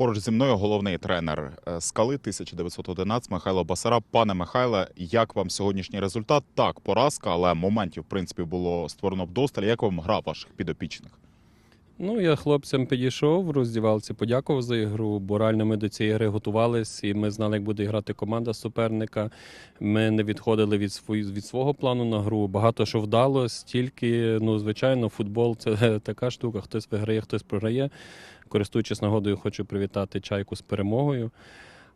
Поруч зі мною головний тренер е, скали 1911 Михайло Басара. Пане Михайле, як вам сьогоднішній результат? Так, поразка, але моментів в принципі було створено вдосталь. Як вам гра ваших підопічних? Ну, я хлопцям підійшов в роздівалці, подякував за ігру, бо реально ми до цієї гри готувалися, і ми знали, як буде грати команда суперника. Ми не відходили від, свої, від свого плану на гру. Багато що вдалося, тільки, ну, звичайно, футбол це така штука. Хтось виграє, хтось програє. Користуючись нагодою, хочу привітати чайку з перемогою.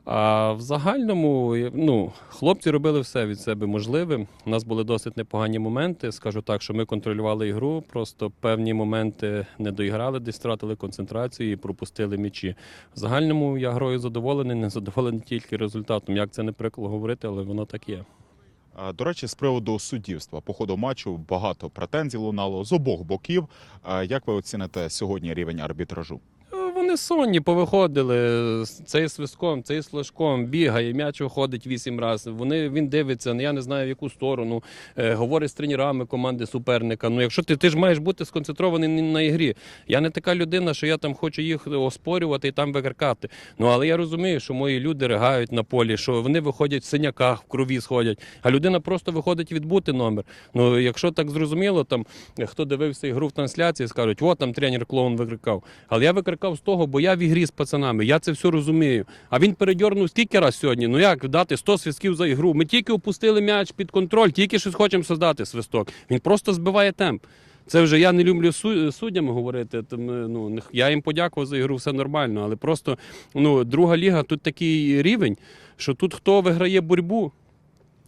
А в загальному, ну, хлопці робили все від себе можливе. У нас були досить непогані моменти. Скажу так, що ми контролювали ігру, просто певні моменти не доіграли, десь втратили концентрацію і пропустили м'ячі. В загальному я грою задоволений, не задоволений тільки результатом. Як це не прикро говорити, але воно так є. До речі, з приводу суддівства по ходу матчу багато претензій лунало з обох боків. Як ви оціните сьогодні рівень арбітражу? Вони сонні повиходили цей свистком, цей слажком, бігає, м'яч виходить вісім разів. Вони він дивиться, я не знаю в яку сторону. Е, говорить з тренерами команди суперника. Ну, якщо ти, ти ж маєш бути сконцентрований на- ігрі. Я не така людина, що я там хочу їх оспорювати і там викрикати. Ну але я розумію, що мої люди ригають на полі, що вони виходять в синяках, в крові сходять. А людина просто виходить відбути номер. Ну якщо так зрозуміло, там хто дивився ігру в трансляції, скажуть, от там тренер клоун викрикав. Але я викрикав з того, бо я в ігрі з пацанами, я це все розумію. А він передьорнув скільки раз сьогодні? Ну як дати 100 свистків за ігру? Ми тільки опустили м'яч під контроль, тільки щось хочемо создати свисток. Він просто збиває темп. Це вже я не люблю суддями говорити. Тому, ну, я їм подякував за ігру, все нормально. Але просто ну, друга ліга тут такий рівень, що тут хто виграє боротьбу,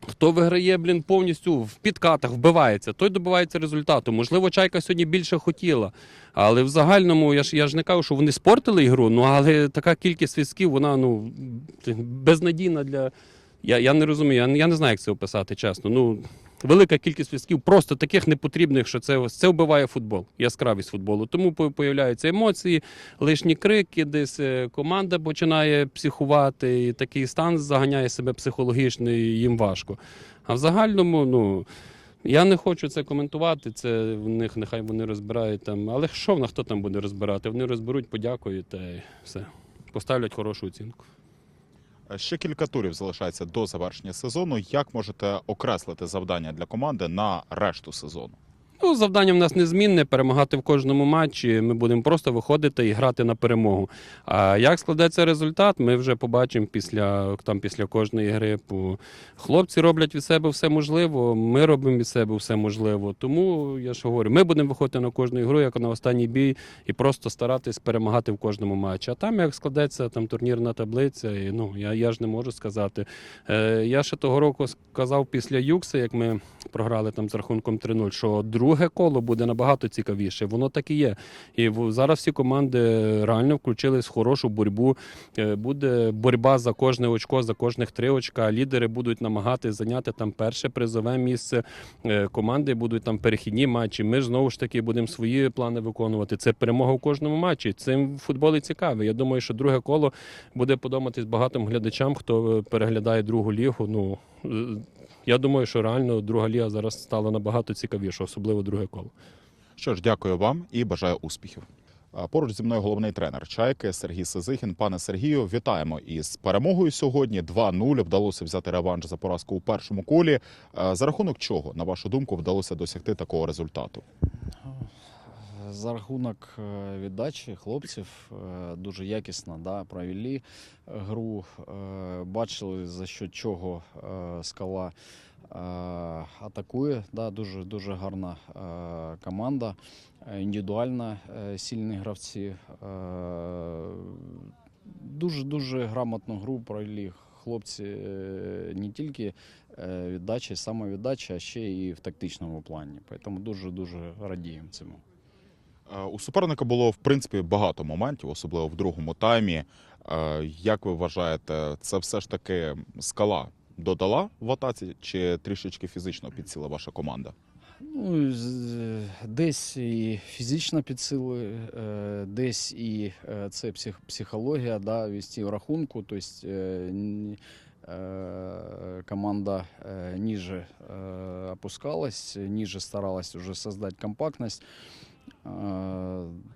Хто виграє, блін, повністю в підкатах, вбивається, той добивається результату. Можливо, чайка сьогодні більше хотіла. Але в загальному я ж я ж не кажу, що вони спортили ігру, ну але така кількість свістків, вона ну безнадійна для. Я, я не розумію, я, я не знаю, як це описати, чесно. Ну, велика кількість свістків, просто таких непотрібних, що це, це вбиває футбол, яскравість футболу. Тому по- появляються емоції, лишні крики, десь е, команда починає психувати, і такий стан заганяє себе психологічно, і їм важко. А в загальному, ну. Я не хочу це коментувати. Це в них нехай вони розбирають там. Але що в нас хто там буде розбирати? Вони розберуть, подякують та все. Поставлять хорошу оцінку. Ще кілька турів залишається до завершення сезону. Як можете окреслити завдання для команди на решту сезону? Ну, завдання в нас незмінне перемагати в кожному матчі. Ми будемо просто виходити і грати на перемогу. А як складеться результат, ми вже побачимо після, там, після кожної гри. Хлопці роблять від себе все можливо, ми робимо від себе все можливо. Тому я ж говорю, ми будемо виходити на кожну ігру, як на останній бій, і просто старатись перемагати в кожному матчі. А там як складеться там турнірна таблиця, і, ну я, я ж не можу сказати. Е, я ще того року сказав після Юкса, як ми програли там з рахунком 3-0, що друге коло буде набагато цікавіше. Воно так і є. І зараз всі команди реально включились в хорошу боротьбу. Е, Буде боротьба за кожне очко, за кожних три очка. Лідери будуть намагатися зайняти там перше призове місце. Е, Команди будуть там перехідні матчі. Ми ж знову ж таки будемо свої плани виконувати. Це перемога в кожному матчі. Цим футбол і цікавий. Я думаю, що друге коло буде подобатись багатим глядачам, хто е, переглядає другу лігу. Ну я думаю, що реально друга ліга зараз стала набагато цікавіше, особливо друге коло. Що ж, дякую вам і бажаю успіхів. Поруч зі мною головний тренер Чайки Сергій Сизихін. Пане Сергію, вітаємо із перемогою сьогодні. 2-0 вдалося взяти реванш за поразку у першому колі. За рахунок чого, на вашу думку, вдалося досягти такого результату? За рахунок е, віддачі хлопців е, дуже якісно да, провели гру. Е, Бачили, за що чого скала атакує. Да, дуже, дуже гарна команда, індивідуально сильні гравці. Дуже дуже грамотну гру провели хлопці не тільки віддачі, самовіддачі, а ще і в тактичному плані. Тому дуже дуже радіємо цьому. Е, У суперника було в принципі багато моментів, особливо в другому таймі. Е, Як ви вважаєте, це все ж таки скала додала в атаці, чи трішечки фізично підсіла ваша команда? Ну, десь і фізична підсили, е, десь і це психологія, да, вести в рахунку. Тобто команда е, ниже е, опускалась, ниже старалась уже создать компактность.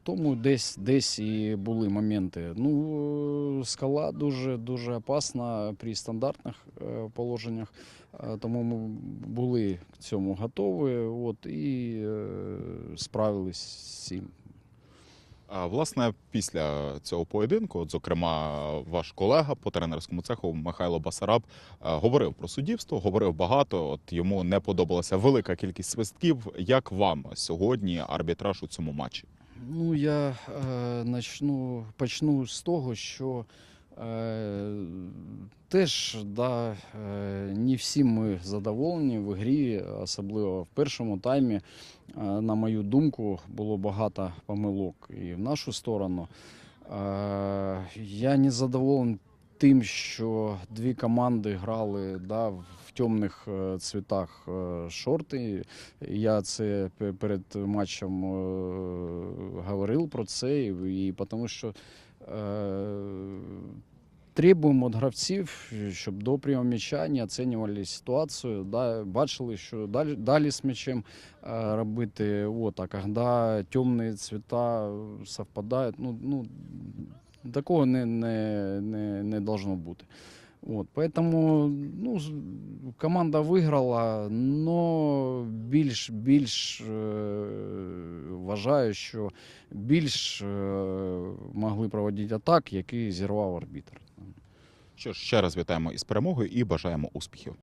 Тому десь, десь і були моменти. Ну, скала дуже, дуже опасна при стандартних е, положеннях, тому ми були к цьому готові от, і е, справились з цим. А, Власне, після цього поєдинку, от, зокрема, ваш колега по тренерському цеху Михайло Басараб е, говорив про суддівство, говорив багато. От йому не подобалася велика кількість свистків. Як вам сьогодні арбітраж у цьому матчі? Ну, я е, начну, почну з того, що теж да, е, не всі ми задоволені в грі, особливо в першому таймі. Е, на мою думку, було багато помилок і в нашу сторону. Е, я не задоволений тим, що дві команди грали да, в темних е, цвітах е, шорти. Я це перед матчем е, говорив про це, і тому що требуємо від гравців, щоб до прийому м'яча не оцінювали ситуацію, да, бачили, що далі, далі з м'ячем е, робити. От, а коли темні цвіта совпадають, ну, ну, такого не, не, не, не должно бути. От, поэтому ну, команда виграла, но більш, більш е, вважаю, що більш е, могли проводити атак, який зірвав арбітр. Що ж, ще раз вітаємо із перемогою і бажаємо успіхів.